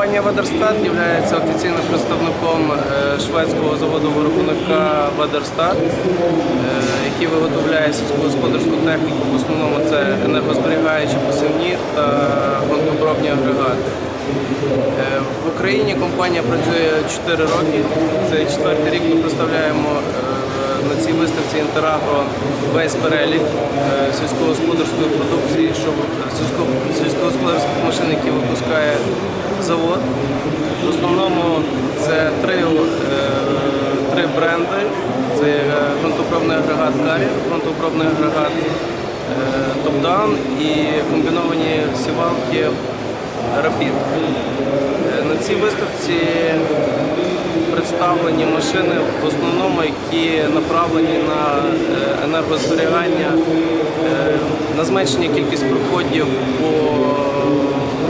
Компанія Ведерстат є офіційним представником е, шведського заводу виробника Ведерстат, який виготовляє сільськогосподарську техніку. В основному це енергозберігаючі посівні та ґрунтообробні агрегати. Е, В Україні компанія працює 4 роки. Це четвертий рік ми представляємо е, на цій виставці Інтерагро весь перелік сільськогосподарської продукції, що сільсько- сільськогосподарських машин, які випускає завод. В основному це три, е, три бренди. Це е, ґрунтообробний агрегат Карі, ґрунтообробний агрегат е, Топдан і комбіновані сівалки. Е, На цій виставці представлені машини в основному, які направлені на енергозберігання, на зменшення кількість проходів по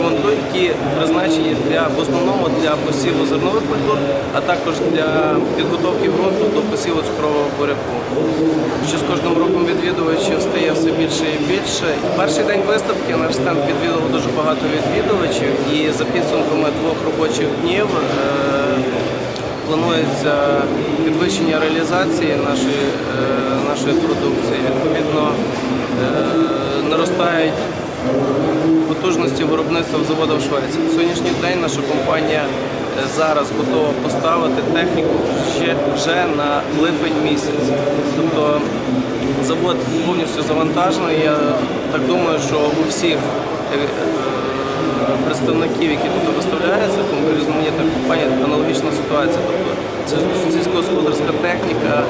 ґрунту, які призначені для в основному для посіву зернових культур, а також для підготовки ґрунту до посіву цукрового буряку. Що з кожним роком відвідувачів стає все більше і більше. Перший день виставки наш стенд відвідало дуже багато відвідувачів, і за підсумками двох робочих днів. е, Планується підвищення реалізації нашої, е, нашої продукції. Відповідно, е, наростають потужності виробництва в заводу в Швеції. На сьогоднішній день наша компанія е, зараз готова поставити техніку ще вже на липень місяць. Тобто завод повністю завантажений. Я так думаю, що у всіх е, е, представників, які тут виставляються, різноманітних компаній, аналогічна ситуація. Тобто сільськогосподарська техніка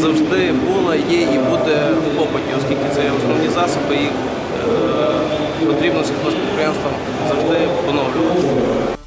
завжди була, є і буде в попиті, оскільки це основні засоби, їх потрібно з підприємством завжди поновлювати.